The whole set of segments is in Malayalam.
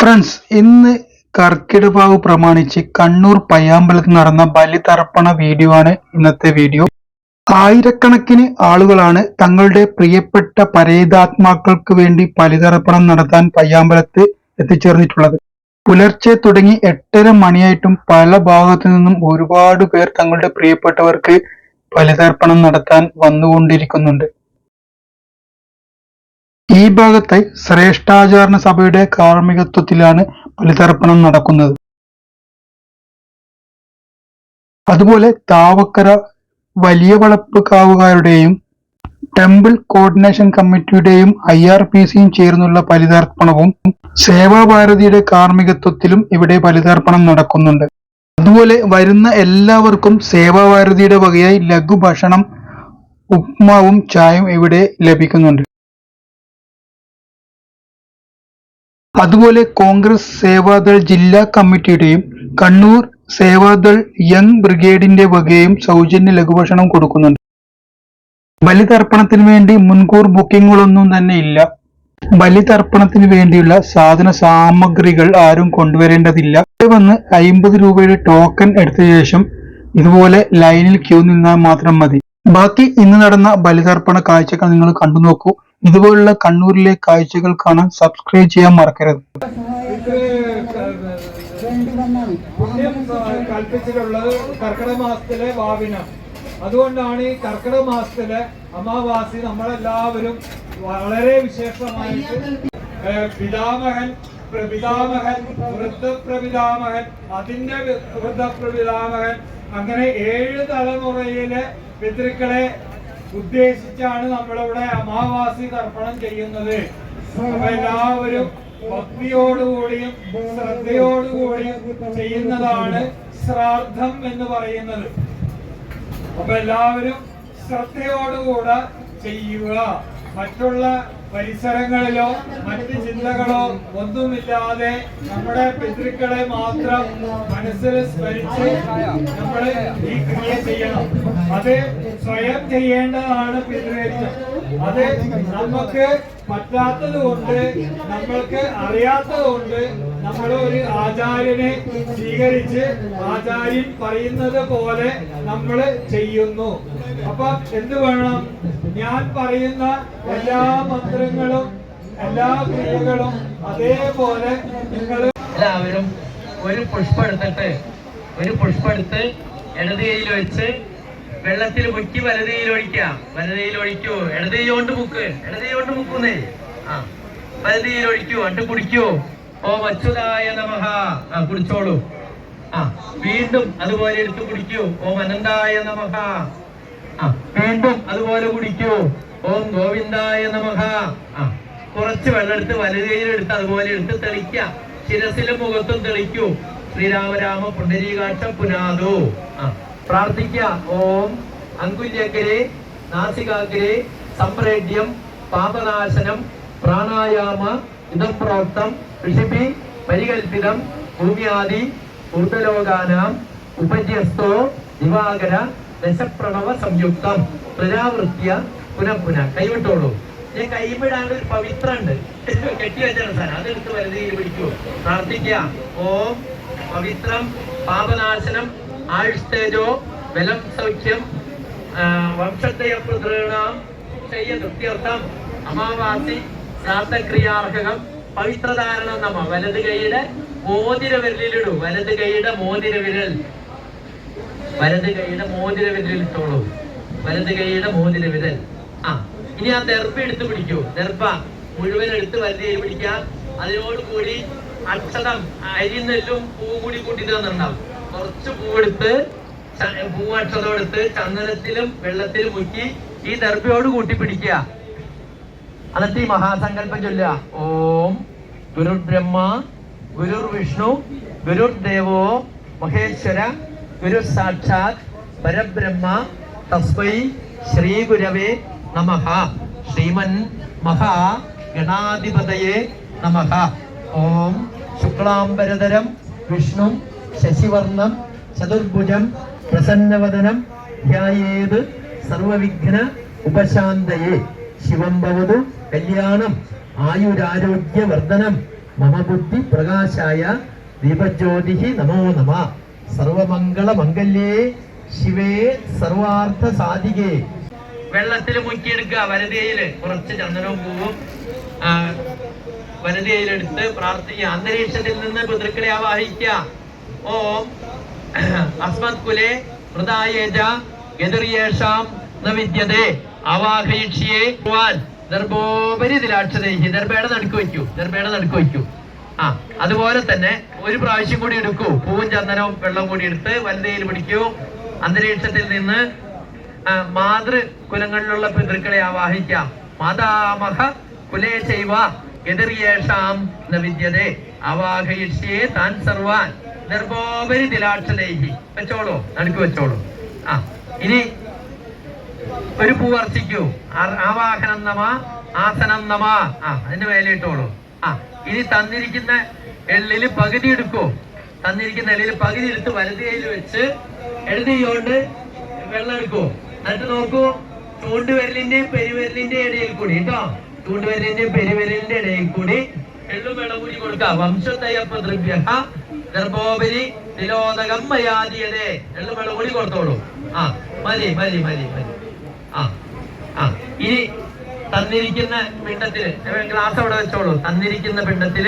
ഫ്രണ്ട്സ് ഇന്ന് കർക്കിടവാവ് പ്രമാണിച്ച് കണ്ണൂർ പയ്യാമ്പലത്ത് നടന്ന ബലിതർപ്പണ വീഡിയോ ആണ് ഇന്നത്തെ വീഡിയോ. ആയിരക്കണക്കിന് ആളുകളാണ് തങ്ങളുടെ പ്രിയപ്പെട്ട പരേതാത്മാക്കൾക്ക് വേണ്ടി ബലിതർപ്പണം നടത്താൻ പയ്യാമ്പലത്ത് എത്തിച്ചേർന്നിട്ടുള്ളത്. പുലർച്ചെ തുടങ്ങി എട്ടര മണിയായിട്ടും പല ഭാഗത്തു നിന്നും ഒരുപാട് പേർ തങ്ങളുടെ പ്രിയപ്പെട്ടവർക്ക് ബലിതർപ്പണം നടത്താൻ വന്നുകൊണ്ടിരിക്കുന്നുണ്ട്. ഈ ഭാഗത്തെ ശ്രേഷ്ഠാചാരണ സഭയുടെ കാർമ്മികത്വത്തിലാണ് ബലിതർപ്പണം നടക്കുന്നത്. അതുപോലെ താവക്കര വലിയ വളപ്പ് കാവുകാരുടെയും ടെമ്പിൾ കോർഡിനേഷൻ കമ്മിറ്റിയുടെയും ഐ ആർ പി സിയും ചേർന്നുള്ള ബലിതർപ്പണവും സേവാഭാരതിയുടെ കാർമ്മികത്വത്തിലും ഇവിടെ ബലിതർപ്പണം നടക്കുന്നുണ്ട്. അതുപോലെ വരുന്ന എല്ലാവർക്കും സേവാഭാരതിയുടെ വകയായി ലഘുഭക്ഷണം ഉപ്മാവും ചായയും ഇവിടെ ലഭിക്കുന്നുണ്ട്. അതുപോലെ കോൺഗ്രസ് സേവാദൾ ജില്ലാ കമ്മിറ്റിയുടെയും കണ്ണൂർ സേവാദൾ യങ് ബ്രിഗേഡിന്റെ വകയും സൗജന്യ ലഘുഭക്ഷണം കൊടുക്കുന്നുണ്ട്. ബലിതർപ്പണത്തിന് വേണ്ടി മുൻകൂർ ബുക്കിങ്ങുകളൊന്നും തന്നെ ഇല്ല. ബലിതർപ്പണത്തിന് വേണ്ടിയുള്ള സാധന സാമഗ്രികൾ ആരും കൊണ്ടുവരേണ്ടതില്ല. വന്ന് അയിമ്പത് രൂപയുടെ ടോക്കൺ എടുത്ത ശേഷം ഇതുപോലെ ലൈനിൽ ക്യൂ നിന്നാൽ മാത്രം മതി. ബാക്കി ഇന്ന് നടന്ന ബലിതർപ്പണ കാഴ്ചകൾ നിങ്ങൾ കണ്ടു നോക്കൂ ഇതുപോലുള്ള കണ്ണൂരിലെ കാഴ്ചകൾ കാണാൻ സബ്സ്ക്രൈബ് ചെയ്യാൻ മറക്കരുത്. പുണ്യം കൽപ്പിച്ചിട്ടുള്ളത് കർക്കിടക മാസത്തിലെ വാവിനം. അതുകൊണ്ടാണ് ഈ കർക്കിടക മാസത്തിലെ അമാവാസി നമ്മളെല്ലാവരും വളരെ വിശേഷമായിട്ട് പിതാമഹൻ പ്രപിതാമഹൻ വൃദ്ധപ്രപിതാമഹൻ അതിന്റെ വൃദ്ധപ്രപിതാമഹൻ അങ്ങനെ ഏഴ് തലമുറയിലെ പിതൃക്കളെ ഉദ്ദേശിച്ചാണ് നമ്മളിവിടെ അമാവാസി തർപ്പണം ചെയ്യുന്നത്. എല്ലാവരും ഭക്തിയോടുകൂടിയും ശ്രദ്ധയോടുകൂടിയും ചെയ്യുന്നതാണ് ശ്രാദ്ധം എന്ന് പറയുന്നത്. അപ്പൊ എല്ലാവരും ശ്രദ്ധയോടുകൂടെ ചെയ്യുക. മറ്റുള്ള പരിസരങ്ങളിലോ മറ്റ് ചിന്തകളോ ഒന്നുമില്ലാതെ നമ്മുടെ പിതൃക്കളെ മാത്രം മനസ്സിൽ സ്മരിച്ച് നമ്മൾ ഈ ക്രിയ ചെയ്യണം. അത് സ്വയം ചെയ്യേണ്ടതാണ് പിതൃത്വം അത് നമുക്ക് പറ്റാത്തത് കൊണ്ട് നമ്മൾക്ക് അറിയാത്തത് കൊണ്ട് നമ്മൾ ഒരു ആചാര്യനെ സ്വീകരിച്ച് ആചാര്യൻ പറയുന്നത് പോലെ നമ്മൾ ചെയ്യുന്നു. അപ്പൊ എന്ത് വേണം? ഞാൻ പറയുന്ന എല്ലാ മന്ത്രങ്ങളും എല്ലാ ക്രിയകളും അതേപോലെ നിങ്ങൾ എല്ലാവരും ഒരു പുഷ്പം എടുത്തിട്ട് ഒരു പുഷ്പം എടുത്ത് ഇടത് കൈയിൽ വെച്ച് വെള്ളത്തിൽ മുക്കി വലത് ഒഴിക്കാം ഒഴിക്കുക. വലത് കൈയിൽ ഒഴിക്കൂ. ഇടത് കൊണ്ട് മുക്ക്. ഇടത് കൈ കൊണ്ട് മുക്കുന്നേ. ആ വലത് കൈയിൽ ഒഴിക്കൂ. അണ്ട് കുടിക്കൂ. ഓ വച്ചുതായ നമഹ. ആ കുടിച്ചോളൂ. ആ വീണ്ടും അതുപോലെ എടുത്ത് കുടിക്കൂ. ഓ അനന്തായ നമഃ ആ വീണ്ടും അതുപോലെ കുടിക്കൂ. ഓം ഗോവിന്ദായ നമഹ. കുറച്ച് വെള്ളം എടുത്ത് വലത് കൈയിലെടുത്ത് അതുപോലെ എടുത്ത് തെളിക്ക ശിരസിലും മുഖത്തും തെളിക്കൂ. ശ്രീരാമരാമ പുണരീകാക്ഷ പുനാദു. ആ പ്രാർത്ഥിക്ക ഓം അങ്കുല്യക്കരെ നാസികാഗ്രേ സംപ്രേഡ്യം പാപനാശനം പ്രാണായാമ ഇതം പ്രോക്തം ഋഷിപി പരികൽപ്പിതം ഭൂമിയാദി ഊർദ്ധലോകാനാം ഉപജ്യസ്തോ ദിവാകര ദശപ്രണവ സംയുക്തം പ്രജാവൃത്തിയ പുനഃ പുനഃ കൈവിട്ടോളൂ. ഞാൻ കൈവിടാണ്ട് ഒരു പവിത്രണ്ട്. കെട്ടി വെച്ചാണ് സാർ അതെടുത്ത് വരുന്നതിൽ പിടിക്കൂ. പ്രാർത്ഥിക്കുക. ഓം പവിത്രം പാപനാശനം ആയുഷ്തേജോ ബലം സൗഖ്യം വംശത്തയ പുതൃണാം ചെയ്യതൃത്യർത്ഥം അമാവാസി ശ്രാദ്ധക്രിയാർഹകം പവിത്രധാരണം നമ്മ വലത് കൈയുടെ മോതിര വിരലിലിടൂ വലത് കൈയുടെ മോതിര വിരൽ വലത് കൈയുടെ മോതിര വിരലിൽ ഇട്ടോളൂ. വലത് കൈയുടെ മോതിര വിരൽ. ആ ഇനി ആ നെർപ്പ് എടുത്ത് പിടിക്കൂ. നെർപ്പ മുഴുവൻ എടുത്ത് വലത് കൈ പിടിക്കുക. അതിനോട് കൂടി അക്ഷതം അരിനെല്ലും പൂവും കൂടി കൂട്ടിട്ട് തന്നിട്ടുണ്ടാവും കുറച്ച് പൂവെടുത്ത് പൂവക്ഷതം എടുത്ത് ചന്ദനത്തിലും വെള്ളത്തിലും മുക്കി ഈ ദർഭയോട് കൂട്ടി പിടിക്കുക. എന്നിട്ട് ഈ മഹാസങ്കല്പം ചൊല്ലുക? ഓം ഗുരുർ ബ്രഹ്മ ഗുരുർ വിഷ്ണു മഹേശ്വര ഗുരു സാക്ഷാത് പരബ്രഹ്മ തസ്മൈ ശ്രീ ഗുരവേ നമ ശ്രീമൻ മഹാ ഗണാധിപതയെ നമ ഓം ശുക്ലാംബരധരം വിഷ്ണു ശശിവർണം ചതുർഭുജം പ്രസന്നവദനം ധ്യായേത് സർവവിഘ്ന ഉപശാന്തയെ. ശിവം ഭവതു കല്യാണം ആയുരാരോഗ്യവർദ്ധനം മമ ബുദ്ധി പ്രകാശായ ദീപജ്യോതി നമോ നമ. സർവമംഗള മംഗല്യേ ശിവേ സർവാർത്ഥ സാധികേ വെള്ളത്തിൽ മുക്കിയെടുക്കുക വലതയിൽ കുറച്ച് ചന്ദനവും പൂവും വലതയിലെടുത്ത് പ്രാർത്ഥിക്കുക. അന്തരീക്ഷത്തിൽ നിന്ന് പിതൃക്കളെ ആവാഹിക്കുക. ഓം അസ്മത് കുലെ മൃതായേജ എതിർയേഷാം ന വിദ്യതേ. അവാഹയിക്ഷിയെ ദർഭോപരി ദർഭയുടെ നടുക്ക് വയ്ക്കൂ ദർഭയുടെ നടുക്ക് വയ്ക്കൂ. ആ അതുപോലെ തന്നെ ഒരു പ്രാവശ്യം കൂടി എടുക്കൂ. പൂവും ചന്ദനവും വെള്ളം കൂടി എടുത്ത് വലതയിൽ പിടിക്കൂ. അന്തരീക്ഷത്തിൽ നിന്ന് മാതൃ കുലങ്ങളിലുള്ള പിതൃക്കളെ ആവാഹിക്കാം. മാതാമഹ കുലേ ചെയ്വ എതിർയേഷാം വിദ്യതേ. അവാഹയിഷ്യേ താൻ സർവാൻ. നിർഭോപരി ദിലാക്ഷലേഹി. വെച്ചോളൂ നടുക്ക് വെച്ചോളൂ. ആ ഇനി ഒരു പൂ അർച്ചിക്കൂ. ആവാഹനന്ദമാ ആവാഹനം നമ നമ ആ അതിന്റെ മേലെ ഇട്ടോളൂ. ആ. ഇനി തന്നിരിക്കുന്ന എള്ളിൽ പകുതി എടുക്കോ? തന്നിരിക്കുന്ന എള്ളിൽ പകുതി എടുത്ത് വലത് കയ്യിൽ വെച്ച് എഴുതി കൊണ്ട് വെള്ളം എടുക്കോ? എന്നിട്ട് നോക്കൂ ചൂണ്ടുവിരലിന്റെയും പെരുവിരലിന്റെയും ഇടയിൽ കൂടി കേട്ടോ? ചൂണ്ടുവിരലിന്റെയും പെരുവിരലിന്റെ ഇടയിൽ കൂടി എള്ളും വെള്ളം കൂടി കൊടുക്കാം. വംശത്തയ്യപ്പ ദ്രവ്യ ഗർഭോപരി നിരോധകം മയാദിയതേ. എള്ളും വെള്ളം കൂടി കൊടുത്തോളൂ. ആ മതി മതി മതി മതി. ആ ആ. ഇനി തന്നിരിക്കുന്ന പിണ്ടത്തിൽ ഗ്ലാസ് അവിടെ വെച്ചോളൂ. തന്നിരിക്കുന്ന പിണ്ടത്തിൽ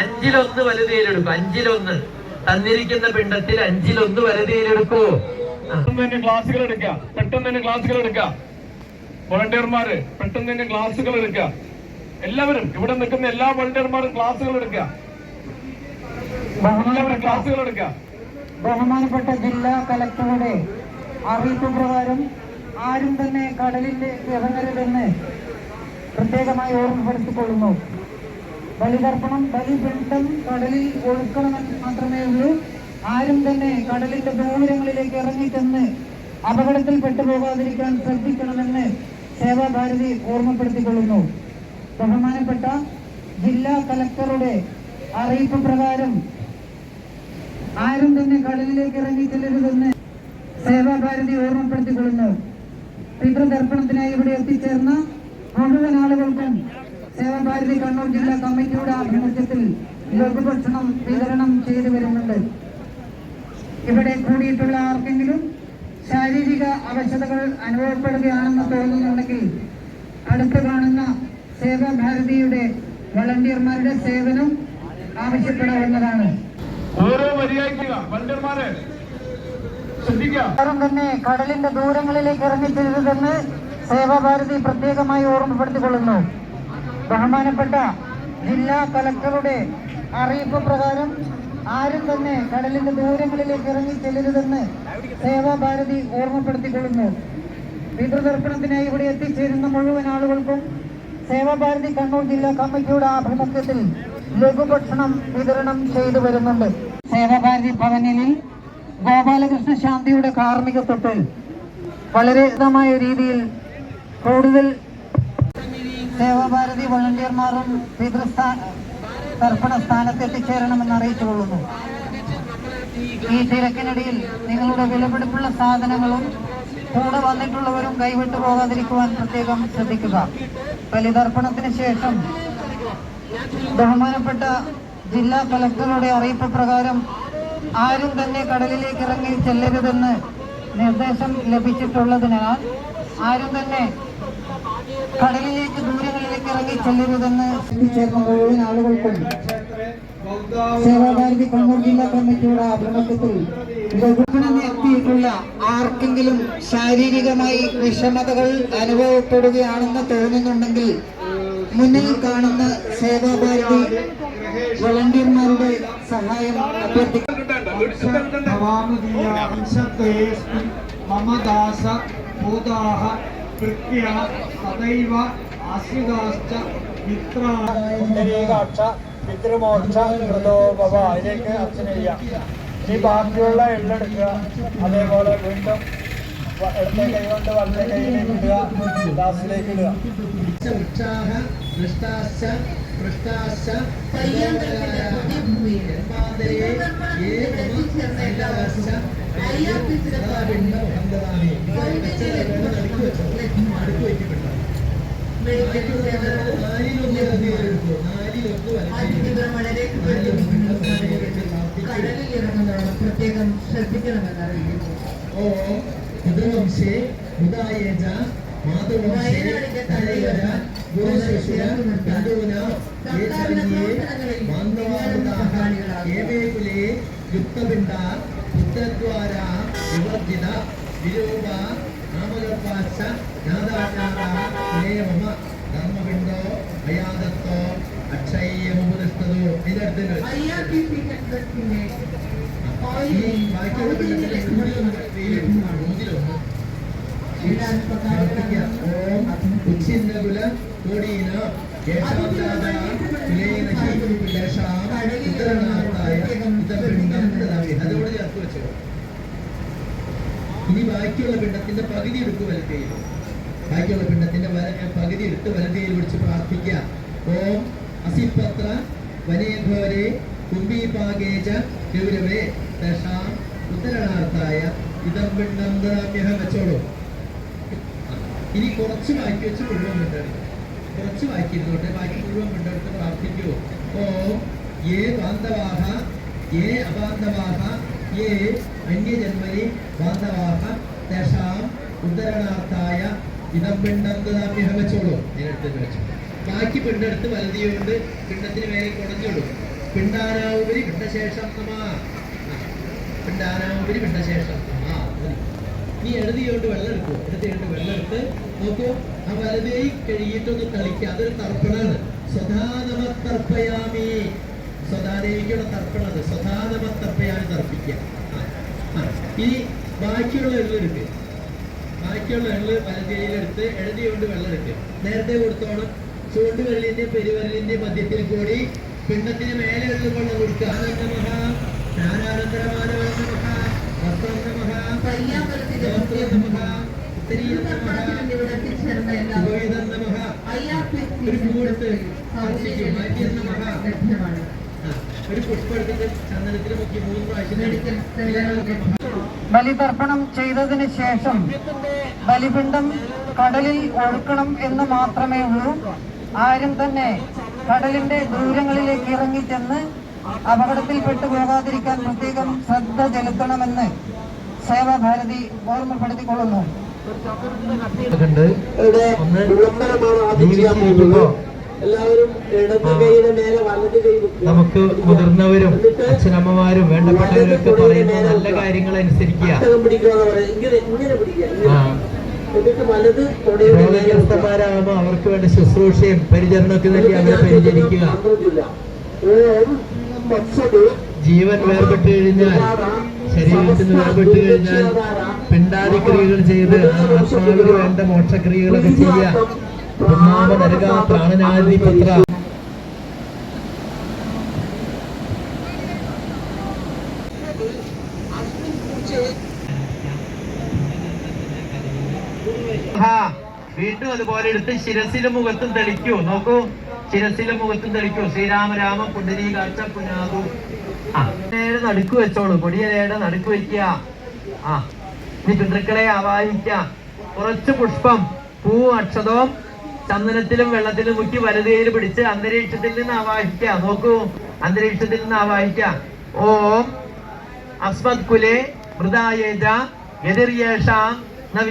അഞ്ചിലൊന്ന് വലുതയിലെടുക്കും അഞ്ചിലൊന്ന്. തന്നിരിക്കുന്ന പിണ്ടത്തിൽ അഞ്ചിലൊന്ന് വലുതയിലെടുക്കൂ പെട്ടെന്ന് തന്നെ ക്ലാസ്സുകൾ എടുക്കുക. പെട്ടെന്ന് തന്നെ ക്ലാസ്സുകൾ എടുക്കുക. വോളണ്ടിയർമാര് പെട്ടെന്ന് തന്നെ ക്ലാസ്സുകൾ എടുക്കുക. എല്ലാവരും ഇവിടെ നിൽക്കുന്ന എല്ലാ വോളണ്ടിയർമാരും ക്ലാസ്സുകൾ എടുക്കാം എല്ലാവരും ക്ലാസ്സുകൾ എടുക്കുക. ബഹുമാനപ്പെട്ട ജില്ലാ കലക്ടറുടെ അറിയിപ്പ് പ്രകാരം ആരും തന്നെ കടലിലേക്ക് ഇറങ്ങരുതെന്ന് പ്രത്യേകമായി ഓർമ്മപ്പെടുത്തിക്കൊള്ളുന്നു. ബലിതർപ്പണം ബലിപിണ്ടം കടലിൽ ഒഴുക്കണമെന്ന് മാത്രമേ ഉള്ളൂ. ആരും തന്നെ കടലിന്റെ ദൂരങ്ങളിലേക്ക് ഇറങ്ങിച്ചെന്ന് അപകടത്തിൽ പെട്ടുപോകാതിരിക്കാൻ ശ്രദ്ധിക്കണമെന്ന് സേവാഭാരതി ഓർമ്മപ്പെടുത്തിക്കൊള്ളുന്നു. ബഹുമാനപ്പെട്ട ജില്ലാ കലക്ടറുടെ അറിയിപ്പ് പ്രകാരം ആരും തന്നെ കടലിലേക്ക് ഇറങ്ങി ചെല്ലരുതെന്ന് സേവാഭാരതി ഓർമ്മപ്പെടുത്തിക്കൊള്ളുന്നു. പിതൃതർപ്പണത്തിനായി ഇവിടെ എത്തിച്ചേർന്ന മുഴുവൻ ആളുകൾക്കും സേവാഭാരതി കണ്ണൂർ ജില്ലാ കമ്മിറ്റിയുടെ ആഭിമുഖ്യത്തിൽ ലഘുഭക്ഷണം വിതരണം ചെയ്തു വരുന്നുണ്ട്. ഇവിടെ കൂടിയിട്ടുള്ള ആർക്കെങ്കിലും ശാരീരിക അവശതകൾ അനുഭവപ്പെടുകയാണെന്ന് തോന്നുന്നുണ്ടെങ്കിൽ അടുത്ത് കാണുന്ന സേവാഭാരതിയുടെ വളണ്ടിയർമാരുടെ സേവനം ആവശ്യപ്പെടാവുന്നതാണ്. ഓരോ വരിയായിക്കുക വോളണ്ടിയർമാരെ. ആരും തന്നെ കടലിന്റെ ദൂരങ്ങളിലേക്ക് ഇറങ്ങിത്തരുതെന്ന് സേവാഭാരതി പ്രത്യേകമായി ഓർമ്മപ്പെടുത്തിക്കൊള്ളുന്നു. ബഹുമാനപ്പെട്ട ജില്ലാ കലക്ടറുടെ അറിയിപ്പ് പ്രകാരം ആരും തന്നെ കടലിന്റെ ദൂരങ്ങളിലേക്ക് ഇറങ്ങി ചെല്ലരുതെന്ന് സേവാഭാരതി ഓർമ്മപ്പെടുത്തിക്കൊള്ളുന്നു. പിതൃതർപ്പണത്തിനായി ഇവിടെ എത്തിച്ചേരുന്ന മുഴുവൻ ആളുകൾക്കും സേവാഭാരതി കണ്ണൂർ ജില്ലാ കമ്മിറ്റിയുടെ ആഭിമുഖ്യത്തിൽ ലഘുഭക്ഷണം വിതരണം ചെയ്തു വരുന്നുണ്ട്. സേവാഭാരതി ഭവനിൽ ഗോപാലകൃഷ്ണ ശാന്തിയുടെ കാർമ്മികത്വത്തിൽ വളരെ ഉചിതമായ രീതിയിൽ കൂടുതൽ സേവാഭാരതി വളണ്ടിയർമാരും പിതൃസ്ഥാ തർപ്പണ സ്ഥാനത്ത് എത്തിച്ചേരണമെന്ന് അറിയിച്ചുകൊള്ളുന്നു. ഈ തിരക്കിനിടയിൽ നിങ്ങളുടെ വിലപിടിപ്പുള്ള സാധനങ്ങളും കൂടെ വന്നിട്ടുള്ളവരും കൈവിട്ടു പോകാതിരിക്കുവാൻ പ്രത്യേകം ശ്രദ്ധിക്കുക. ബലിതർപ്പണത്തിന് ശേഷം ബഹുമാനപ്പെട്ട ജില്ലാ കളക്ടറുടെ അറിയിപ്പ് പ്രകാരം ആരും തന്നെ കടലിലേക്ക് ഇറങ്ങി ചെല്ലരുതെന്ന് നിർദ്ദേശം ലഭിച്ചിട്ടുള്ളതിനാൽ ആരും തന്നെ കടലിലേക്ക് ദൂരങ്ങളിലേക്ക് ഇറങ്ങി ചെല്ലരുതെന്ന് എത്തിച്ചേർന്ന മുഴുവൻ ആളുകൾക്കും സേവാഭാരതി കണ്ണൂർ ജില്ലാ കമ്മിറ്റിയുടെ ആഭിമുഖ്യത്തിൽ എത്തിയിട്ടുള്ള ആർക്കെങ്കിലും ശാരീരികമായി വിഷമതകൾ അനുഭവപ്പെടുകയാണെന്ന് തോന്നുന്നുണ്ടെങ്കിൽ മുന്നിൽ കാണുന്ന സേവാഭാരതി വളണ്ടിയർമാരുടെ സഹായം അഭ്യർത്ഥിക്കുന്നു ഭവാമദീയാംശദ്വയേസ്മിൻ മമ ദാസ ഭൂതാഹ കൃത്യ സദൈവ ആശ്രിതാശ്ച മിത്രാക്ഷ പിതൃമോക്ഷ കൃതോപവ അതിലേക്ക് അർച്ചന ചെയ്യാം ഇനി ബാക്കിയുള്ള എള്ളെടുക്കുക അതേപോലെ വീണ്ടും ഇടത്തെ കൈ കൊണ്ട് വലത്തെ കൈയിലേക്ക് ഇടുക ദാസിലേക്ക് ഇടുക കടലിൽ ഇറങ്ങുന്നവർ പ്രത്യേകം ശ്രദ്ധിക്കണമെന്ന് അറിയിക്കുന്നു വയനാടിന്റെ തലയോര ഗുരുശിഷ്യ യുക്തപിണ്ഡ പുത്രദ്വാര വിവർജിത വിരൂപ നാമകർപ്പാച്ച നാദാചാര മമ ധർമ്മപിണ്ഡോ അയാദത്തോ വെയിലെടുക്കുന്നതാണ് മൂന്നിലൊന്ന് ഓം ഉച്ചിന്നകുല കോടീന ഇനി ബാക്കിയുള്ള പിണ്ടത്തിന്റെ പകുതി എടുത്ത് വലത്തേയിൽ ബാക്കിയുള്ള പിണ്ടത്തിന്റെ പകുതി എടുത്ത് വലത്തേയിൽ പിടിച്ച് പ്രാർത്ഥിക്കുക. ഓം അസിപത്ര വനേഘോരെ കുംഭീപാകേജ ഗൗരവേ ദശാം ഉത്തരണാർത്ഥായ ഇതം ദദാമ്യഹം വെച്ചോളൂ. ഇനി കുറച്ച് ബാക്കി വെച്ച് മുഴുവൻ പിണ്ടെടുക്കും കുറച്ച് ബാക്കി ഇരുന്നോട്ടെ ബാക്കി മുഴുവൻ കണ്ടെടുത്ത് പ്രാർത്ഥിക്കൂ ഓ ഏ ബാന്ധവാഹ ഏ അബാന്ധവാഹ ഏ അന്യജന്മനി ബാന്ധവാഹ ദശാം ഉദ്ധരണാർത്ഥായ ഇതം പിണ്ഡം നാം വെച്ചോളൂ. ഇതിനടുത്ത് വെച്ചു. ബാക്കി പിണ്ടെടുത്ത് വലതിയുകൊണ്ട് പിണ്ടത്തിന് മേലെ കുടഞ്ഞോളൂ. പിണ്ടാനാവുപരി പിണ്ടശേഷം പിണ്ടാനാവുപരി പിണ്ടശേഷം നമ ഇടത് എഴുതിയോണ്ട് വെള്ളം ഇടത് എഴുതിയോണ്ട് വെള്ളം എടുത്ത് നോക്കൂ. ആ വലതേ കഴുകിയിട്ടൊന്ന് തളിക്കുക അതൊരു തർപ്പണാണ്. സ്വധാനമ തർപ്പയാമി സ്വധാദേവിക്കുള്ള തർപ്പണത് സ്വധാനമ തർപ്പയാമി തർപ്പിക്കുക. ഇനി ബാക്കിയുള്ള എള്ളെടുക്ക് ബാക്കിയുള്ള എള്ള് വലതയിലെടുത്ത് എഴുതിയോണ്ട് വെള്ളം എടുക്കുക നേരത്തെ കൊടുത്തോണം. ചൂണ്ടുവിരലിന്റെ പെരുവിരലിന്റെ മധ്യത്തിൽ കൂടി പിണ്ടത്തിന് മേലെ എള്ളു വെള്ളം കൊടുക്കുക ആനന്ദമഹ മഹാ നമഃ വസ്ത്രം നമഃ പയ്യാമ്പലത്തിന്റെ ഗോത്രം നമഃ ഉത്തരീയം നമഃ ഇവിടെ എത്തിച്ചേർന്ന എല്ലാവർക്കും സുഗോഹിതം നമഃ ഐ ആർ പി സി ഒരു പൂവെടുത്ത് സ്പർശിക്കും മാറ്റിയം നമഃ ലഭ്യമാണ് ആ, ഒരു പുഷ്പം എടുത്തിട്ട് ചന്ദനത്തിൽ മുക്കി മൂന്ന് പ്രാവശ്യം മെഡിക്കൽ നമഃ. ബലിതർപ്പണം ചെയ്തതിന് ശേഷം ബലിപിണ്ഡം കടലിൽ ഒഴുക്കണം എന്ന് മാത്രമേ ഉള്ളൂ. ആരും തന്നെ കടലിന്റെ ദൂരങ്ങളിലേക്ക് ഇറങ്ങിച്ചെന്ന് അപകടത്തിൽപ്പെട്ടു പോകാതിരിക്കാൻ പ്രത്യേകം ശ്രദ്ധ ചെലുത്തണമെന്ന് സേവാഭാരതി ഓർമ്മപ്പെടുത്തിക്കൊള്ളുന്നു. നമുക്ക് മുതിർന്നവരും അച്ഛനമ്മമാരും വേണ്ടപ്പെട്ടവരൊക്കെ പറയുന്ന നല്ല കാര്യങ്ങൾ അനുസരിക്കുക രോഗഗ്രസ്തന്മാരാകുമ്പോൾ അവർക്ക് വേണ്ട ശുശ്രൂഷയും പരിചരണമൊക്കെ നൽകി അവരെ പരിചരിക്കുക. ജീവൻ വേർപെട്ട് കഴിഞ്ഞാൽ ശരീരത്തിൽ വേർപെട്ട് കഴിഞ്ഞാൽ പിണ്ടാതി ക്രിയകൾ ചെയ്ത് ആത്മാവിന് വേണ്ട മോക്ഷക്രിയകളൊക്കെ ചെയ്യുക. ഒന്നാമ നരക പ്രാണനാദി പുത്ര. വീണ്ടും അതുപോലെ എടുത്ത് ശിരസിലും മുഖത്തും തെളിക്കൂ. നോക്കൂ ശിരസിലും മുഖത്തും തെളിക്കൂ. ശ്രീരാമരാമ പുണ്ടരീകാച്ച പുനാകൂ നേരെ നടുക്ക് വെച്ചോളൂ. കൊടിയലയുടെ നടുക്ക് വയ്ക്കുക. ആ. ഇനി പിതൃക്കളെ ആവാഹിക്ക കുറച്ച് പുഷ്പം പൂ അക്ഷതവും ചന്ദനത്തിലും വെള്ളത്തിലും മുക്കി വലതുകയിൽ പിടിച്ച് അന്തരീക്ഷത്തിൽ നിന്ന് ആവാഹിക്ക നോക്കൂ. അന്തരീക്ഷത്തിൽ നിന്ന് ആവാഹിക്ക ഓം അസ്മത് കുലേ മൃതായേജ യതിർയേഷാം ന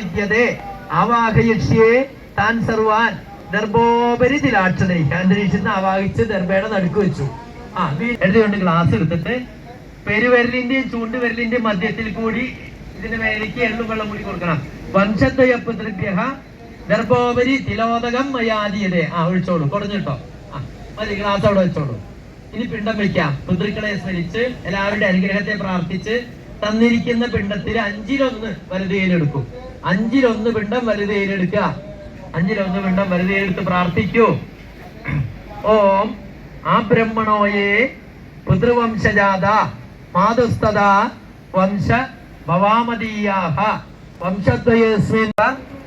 താൻ സർവാൻ. ദർഭോപരി തിലാക്ഷതൈ അന്തരീക്ഷത്തിന് ആവാഹിച്ച് ദർഭയുടെ നടുക്ക് വെച്ചു. ആ എഴുതിക്കൊണ്ട് ഗ്ലാസ് എടുത്തിട്ട് പെരുവിരലിന്റെയും ചൂണ്ടുവിരലിന്റെയും മധ്യത്തിൽ കൂടി ഇതിന്റെ മേലേക്ക് എള്ളും വെള്ളം കൂടി കൊടുക്കണം. വംശദ്വയപ്പുതൃഗ്രഹ ഗർഭോപരി തിലോദകം മയാദീയതേ. ആ ഒഴിച്ചോളൂ. കുറഞ്ഞിട്ടോ ആ മതി ഗ്ലാസ് അവിടെ വെച്ചോളൂ. ഇനി പിണ്ടം വെക്കാം പിതൃക്കളെ സ്മരിച്ച് എല്ലാവരുടെ അനുഗ്രഹത്തെ പ്രാർത്ഥിച്ച് തന്നിരിക്കുന്ന പിണ്ടത്തിൽ അഞ്ചിലൊന്ന് വലുതയിലെടുക്കും അഞ്ചിലൊന്ന് പിണ്ടം വലുതയിലെടുക്കുക അഞ്ചിലൊന്ന് പിണ്ടം വലുതയിലെടുത്ത് പ്രാർത്ഥിക്കൂ. ഓം ആ ബ്രഹ്മണോയെ പുതൃവംശജാത മാതുസ്തത വംശ ഭവാമതീയാഹ. വംശദ്വയസ്മിൻ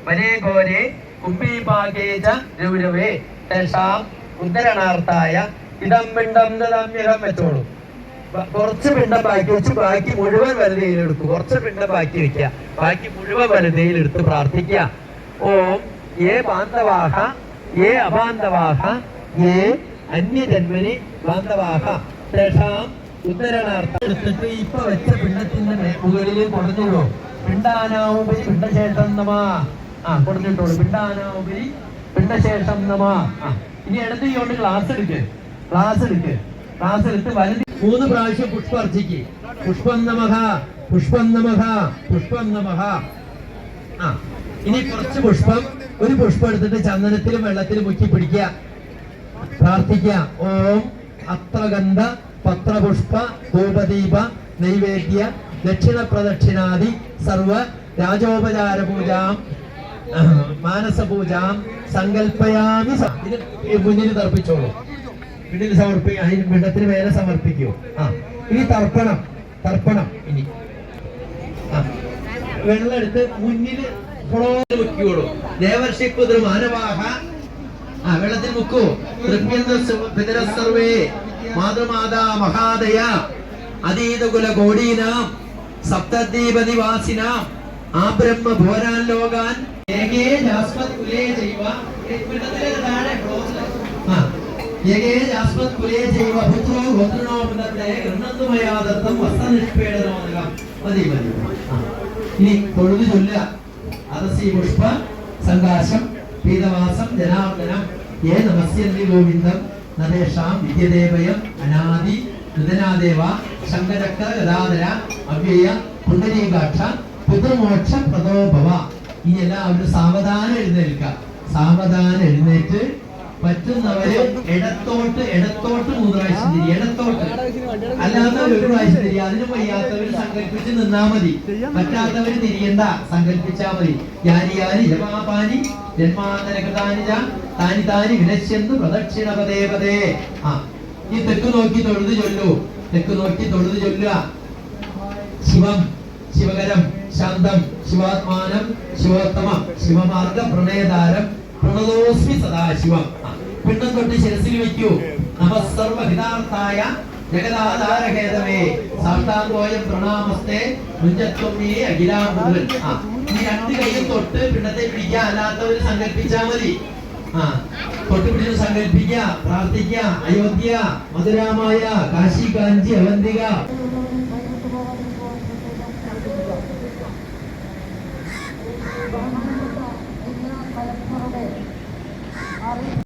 വനേ ഘോരേ കുംഭീഭാഗേ ച രൗരവേ. തേഷാം ഉദ്ധരണാർത്ഥായ ഇതം പിണ്ടം ദദാമ്യഹം വെച്ചോളൂ. കുറച്ച് പിണ്ടം ബാക്കി വെച്ച് ബാക്കി മുഴുവൻ വലുതയിൽ എടുക്കും കുറച്ച് പിണ്ടം ബാക്കി വെക്കുക. ബാക്കി മുഴുവൻ വലുതയിൽ എടുത്ത് പ്രാർത്ഥിക്കുക. ഓം ഏ ബാന്ധവാഹ ഏ അബാന്ധവാഹ യേ അന്യജന്മനി ബാന്ധവാഹ. തേഷാം ഉദ്ധരണാർത്ഥം. എടുത്തിട്ട് ഇപ്പൊ വെച്ച പിണ്ടത്തിന്റെ മുകളിൽ കൊടുഞ്ഞോളൂ പിണ്ടാനാവുപരി പിണ്ടശേഷം നമാ. ആ കൊടുത്തിട്ടോളൂ. പിണ്ടാനാവുപരി പിണ്ടശേഷം നമാ. ആ ഇനി എടുത്ത് കൊണ്ട് ക്ലാസ് എടുക്ക്. ക്ലാസ് എടുക്ക്. ക്ലാസ് എടുത്ത് വലുതി മൂന്ന് പ്രാവശ്യം പുഷ്പം അർച്ചിക്ക്. പുഷ്പം നമഹ പുഷ്പം നമഹ പുഷ്പം നമഹ. ആ ഇനി കുറച്ച് പുഷ്പം. ഒരു പുഷ്പം എടുത്തിട്ട് ചന്ദനത്തിലും വെള്ളത്തിലും മുക്കി പിടിക്കുക. പ്രാർത്ഥിക്കുക. ഓം അത്രഗന്ധ പത്രപുഷ്പ ധൂപദീപ നൈവേദ്യ ദക്ഷിണ പ്രദക്ഷിണാദി സർവ രാജോപചാര പൂജാം ആഹ്, മാനസ പൂജാം സങ്കല്പയാമി മുന്നിൽ തർപ്പിച്ചോളൂ. പിന്നിൽ സമർപ്പിക്കുക അതിന് പിണ്ടത്തിന് മേലെ സമർപ്പിക്കൂ. ആ ഇനി തർപ്പണം. തർപ്പണം ഇനി. ആ വെള്ളം എടുത്ത് മുന്നിൽ ദേവർഷി കുതിർ മാനവാഹ ആ വെള്ളത്തിൽ മുക്കൂ. സർവേ. മാതൃമാതാ മഹാദയ. അതീതകുല കോടീനാം. സപ്തദ്വീപ നിവാസിനാം ആ ബ്രഹ്മ ഭോരാൻ ലോകാൻ. കുലേ കുലേ ഇനി പൊഴുതു ചൊല്ലുക. അതസി പുഷ്പ സങ്കാശം. പീതവാസം ജനാർദ്ദനം. ഏ നമസ്യന്തി ഗോവിന്ദം? നദേഷാം വിദ്യദേവയം അനാദി കൃതനാദേവ ശങ്കരക്ക ഗദാധര അവ്യയ പുണ്ടരീകാക്ഷ പുത്രമോക്ഷ പ്രതോഭവ ഇനി എല്ലാവരും സാവധാനം എഴുന്നേൽക്കുക. സാവധാനം എഴുന്നേറ്റ് പറ്റുന്നവര് ഇടത്തോട്ട് ഇടത്തോട്ട് മൂന്ന് പ്രാവശ്യം തിരി ഇടത്തോട്ട്. അല്ലാത്തവർ ഒരു പ്രാവശ്യം തിരി അതിന് വയ്യാത്തവർ സങ്കല്പിച്ച് നിന്നാ മതി. പറ്റാത്തവര് തിരിയണ്ട സങ്കല്പിച്ചാ മതി. യാനിയാനി ജമാപാനി ജന്മാന്തരകൃതാനി താനി താനി വിനശ്യന്തു പ്രദക്ഷിണ പദേ. ആ ഈ തെക്ക് നോക്കി തൊഴുത് ചൊല്ലു. തെക്ക് നോക്കി തൊഴുത് ചൊല്ലുക. ശിവം ശിവകരം ശാന്തം ശിവാത്മാനം ശിവോത്തമം ശിവമാർഗ പ്രണയതാരം പ്രണതോസ്മി സദാശിവം. പിണ്ഡം തൊട്ട് ശിരസിൽ വെക്കൂ നമസ്സർവഹിതാർത്ഥായ ജഗദാധാരഹേതമേ. സാഷ്ടാംഗോയം പ്രണാമസ്തേ. മുഞ്ചത്വം നീ ആ ഈ രണ്ട് കൈയും തൊട്ട് പിണ്ടത്തെ പിടിക്കുക. അല്ലാത്തവര് സങ്കല്പിച്ചാ മതി. ആ തൊട്ട് പിടിച്ച് പ്രാർത്ഥിക്ക പ്രാർത്ഥിക്കുക. അയോധ്യ മധുരാമായ കാശി കാഞ്ചി അവന്തിക.